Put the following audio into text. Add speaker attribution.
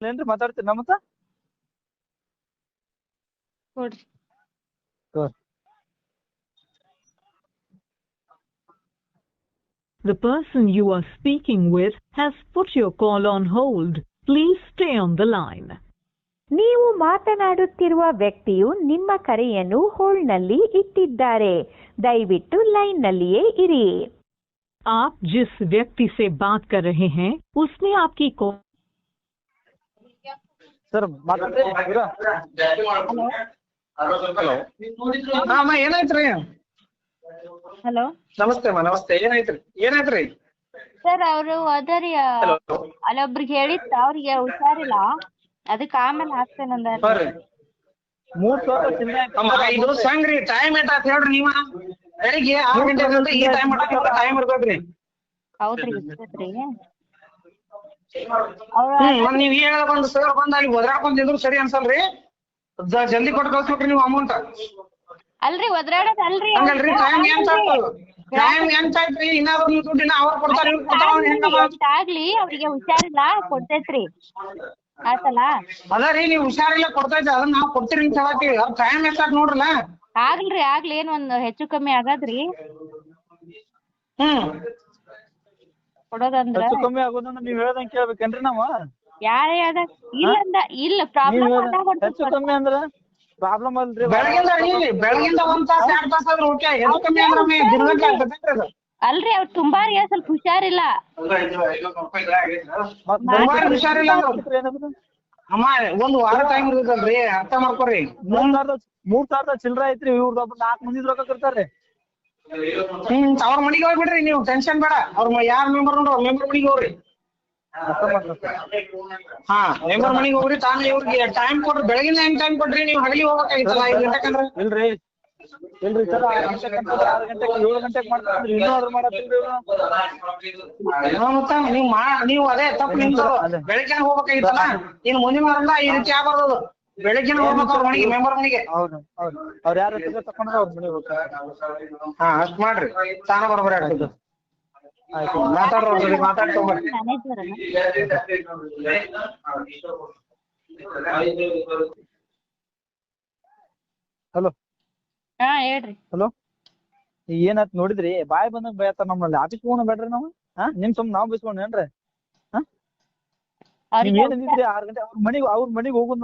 Speaker 1: ಏನ್ರಿ ಮಾತಾಡ್ತೀರಿ ನಮ್ಮ ಮತ್ತ
Speaker 2: ಕೊಡ್ರಿ
Speaker 3: The person you are speaking with has put your call on hold. Please stay on the line.
Speaker 4: ನೀವು ಮಾತನಾಡುತ್ತಿರುವ ವ್ಯಕ್ತಿಯು ನಿಮ್ಮ ಕರೆಯನ್ನು ಹೋಲ್ಡ್ನಲ್ಲಿ ಇಟ್ಟಿದ್ದಾರೆ ದಯವಿಟ್ಟು ಲೈನ್ನಲ್ಲಿಯೇ ಇರಿ
Speaker 3: आप जिस व्यक्ति से बात कर रहे हैं उसने आपकी कॉल
Speaker 1: ಸರ್
Speaker 5: ಅಮ್ಮ ಏನಾಯ್ತ್ರಿ?
Speaker 2: ಹಲೋ.
Speaker 5: ನಮಸ್ತೆ ಅಮ್ಮ ನಮಸ್ತೆ. ಏನಾಯ್ತ್ರಿ? ಏನಾಯ್ತ್ರಿ?
Speaker 2: ಸರ್ ಅವರು ಅದರಿ ಅಲ್ಲೊಬ್ರಿಗೆ ಹೇಳಿತ್ತ ಅವ್ರಿಗೆ ಹುಷಾರಿಲ್ಲ. ಅದಕ್ಕೆ ಆಮೇಲೆ ಹಾಕ್ತೇನೆ
Speaker 5: ಬರ್ರಿ.
Speaker 1: ಮೂರ್
Speaker 5: ಇದು ಸಂಗ್ರಿ ಟೈಮ್ ಏಟ್ ಆತ್ ಹೇಳ್ರಿ ನೀವ? ಬೆಳಿಗ್ಗೆ ಆರು ಗಂಟೆ ಈ ಟೈಮ್ ಟೈಮ್ ಇರ್ತೈತ್ರಿ
Speaker 2: ಹೌದ್ರಿ
Speaker 5: ಹ್ಮ್ ನೀವ್ ಹೇಳ ಬಂದ್ ಸರ್ ಬಂದ್ ಅಲ್ಲಿ ಒದ್ರಾಕೊಂಡ್ ನಿಂದ್ರು ಸರಿ ಅನ್ಸಲ್ರಿ? ಜ- ಜಲ್ದಿ ಕೊಟ್ಟು ಕಳ್ಸ್ಬೇಕ್ರಿ ನೀವು ಅಮೌಂಟ್
Speaker 2: ಅಲ್ರಿ ಒದ್ರಾಡೋದ್ ಅಲ್ರಿ
Speaker 5: ಹಂಗಲ್ರಿ ಟೈಮ್ ಎಂತ ಟೈಮ್ ಎಂತ ಐತ್ರಿ ಇನ್ನಾದ್ರು ನೀವು ದುಡ್ಡಿನ ಅವ್ರು ಕೊಡ್ತಾರ ಇವ್ರು ಕೊಡ್ತಾರ ಅವ್ನ್ ಹೆಂಗಮ್ಮ
Speaker 2: ಆಗ್ಲಿ ಅವ್ರಿಗೆ ಹುಷಾರಿಲ್ಲ ಕೊಡ್ತೈತ್ರಿ. ಆತಲ್ಲ?
Speaker 5: ಅದ ರೀ ನೀವು ಹುಷಾರಿಲ್ಲ ಕೊಡ್ತೈತೆ ಅದನ್ನ ನಾವು ಕೊಡ್ತೀರಿ ಅಂತ ಹೇಳತ್ತೀವಿ. ಅದ್ ಟೈಮ್ ಎಷ್ಟಾತ್ ನೋಡ್ರಲ್ಲ?
Speaker 2: ಆಗ್ಲ್ರಿ ಆಗ್ಲಿ ಏನ್ ಒಂದ್ ಹೆಚ್ಚು ಕಮ್ಮಿ ಆಗದ್ರಿ.
Speaker 5: ಹ್ಮ್.
Speaker 2: ಕೊಡೋದಂದ್ರ
Speaker 1: ಹೆಚ್ಚು ಕಮ್ಮಿ ಆಗೋದಂದ್ರ ನೀವ್ ಹೇಳ್ದಂಗ್ ಕೇಳ್ಬೇಕೇನ್ರಿ ನಾವ?
Speaker 2: ಯಾರ ಹೇಳ್ದ ಇಲ್ಲ ಅಂದ ಇಲ್ಲ
Speaker 1: ನೀವ್
Speaker 2: ಪ್ರಾಬ್ಲಮ್
Speaker 1: ಹೇಳ್ದಂಗ್ ಹೆಚ್ಚು ಕಮ್ಮಿ ಅಂದ್ರ ಪ್ರಾಬ್ಲಮ್ ಅಲ್ರಿ
Speaker 5: ಬೆಳಗಿಂದ ರೀ ಬೆಳಗಿಂದ ಒಂದ್ ತಾಸ ಎರಡ್ ತಾಸ ಆದ್ರೆ ಓಕೆ ಹೆಚ್ಚು ಕಮ್ಮಿ ಅಂದ್ರೆ ಮೇ ದಿನಗಟ್ಲೆ ಆಗ್ತೈತ್ರಿ ಅದು.
Speaker 2: ಅಲ್ರಿ ಅವ್ರ ತುಂಬಾ ರೀ ಸ್ವಲ್ಪ ಹುಷಾರಿಲ್ಲ.
Speaker 1: ಮತ್ತ್
Speaker 5: ಸುಮಾರು ಹುಷಾರಿಲ್ಲ ಅಂದ್ರೆ
Speaker 1: ಏನಾದ್ರು?
Speaker 5: ಅಮ್ಮ ಒಂದ್ ವಾರ ಟೈಮ್ ಇರ್ತೈತಲ್ರಿ ಅರ್ಥ ಮಾಡ್ಕೊರಿ.
Speaker 1: ಮೂರ್ ಸಾವಿರದ ಮೂರ್ ಸಾವಿರದ ಚಿಲ್ಲರೆ ಐತ್ರಿ ಇವ್ರದ್ದು ಒಬ್ಬ ನಾಲ್ಕು ಮಂದಿ ರೊಕ್ಕ ಕೊಡ್ತಾರ್ರಿ
Speaker 5: ಹ್ಮ್ ಅವ್ರ ಮನಿಗೆ ಹೋಗ್ಬಿಡ್ರಿ ನೀವು ಟೆನ್ಷನ್ ಬೇಡ. ಅವ್ರ ಯಾರ್ ಮೆಂಬರ್ ನೋಡ್ರಿ ಮೆಂಬರ್ ಮನಿಗೆ ಹೋಗ್ರಿ. ಹಾ ಮೆಂಬರ್ ಮನಿಗೆ ಹೋಗ್ರಿ ತಾನೇ ಇವ್ರಿಗೆ ಟೈಮ್ ಕೊಡ್ರಿ ಬೆಳಗಿನ ಹೆಂಗ್ ಟೈಮ್ ಕೊಡ್ರಿ ನೀವು ಹಗಲಿ ಹೋಗ್ಬೇಕಾಗಿತ್ತಲ್ಲ ಐದು ಗಂಟೆಕಂದ್ರೆ
Speaker 1: ಇಲ್ರಿ. ಇಲ್ರಿ ಸರ್ ಆರು ಗಂಟೆಗೆ ಏಳು ಗಂಟೆಗೆ ಮಾಡ್ತಾರ್ರಿ ಇನ್ನೂ ಆರ್ಡರ್
Speaker 5: ಹಾ, ಮತ್ತ ನೀವ್ ಮಾ ನೀವು ಅದೇ ತಪ್ಪು ನಿಮ್ದು. ಬೆಳಗ್ಗೆ ಹೋಗ್ಬೇಕಾಗಿತ್ತಲ್ಲ ಇನ್ನು ಮುಂದಿನ ವಾರದಿಂದ ಈ ರೀತಿ ಆಗ್ಬಾರ್ದು ಅದು ಬೆಳಗ್ಗೆ ಹೋಗ್ಬೇಕು ಅವ್ರ ಮನಿಗೆ ಮೆಂಬರ್ ಮನಿಗೆ.
Speaker 1: ಹೌದು ಹೌದು. ಅವ್ರು ಯಾರು ಹೆಸರು ತಕೊಂಡ್ರೆ ಅವ್ರ ಮನೆಗೆ ಹೋಗ್ತಾರೆ.
Speaker 5: ಹಾ ಅಷ್ಟ್ ಮಾಡ್ರಿ. ತಾನ ಬರೋಬರಿ ಆಗ್ತದೆ
Speaker 1: ಆಯ್ತು
Speaker 5: ಮಾತಾಡ್ರಿ ಅವ್ರ ಜೊತೆ ಮಾತಾಡ್ಕೊಂಬರ್ರಿ
Speaker 1: ಹಲೋ.
Speaker 2: ಹಾ ಹೇಳ್ರಿ.
Speaker 1: ಹಲೋ. ಏನಾಯ್ತು ನೋಡಿದ್ರಿ? ಬಾಯ್ ಬಂದಂಗ್ ಬೈತಾರ ನಮ್ಮಲ್ಲಿ. ಆಫೀಸ್ ಹೋಗೋಣ ಬೇಡ್ರಿ ನಾವು? ಹಾ ನಿಮ್ ಸುಮ್ ನಾವ್ ಬೈಸ್ಕೊಂಡೇನ್ರಿ ಹಾ? ನೀವ್
Speaker 2: ಅವ್ರಿಗೆ
Speaker 1: ಏನ್ ಆರ್ ಗಂಟೆ ಅವ್ರ ಮನಿಗ್ ಅವ್ರ ಮನಿಗ್ ಹೋಗುದ್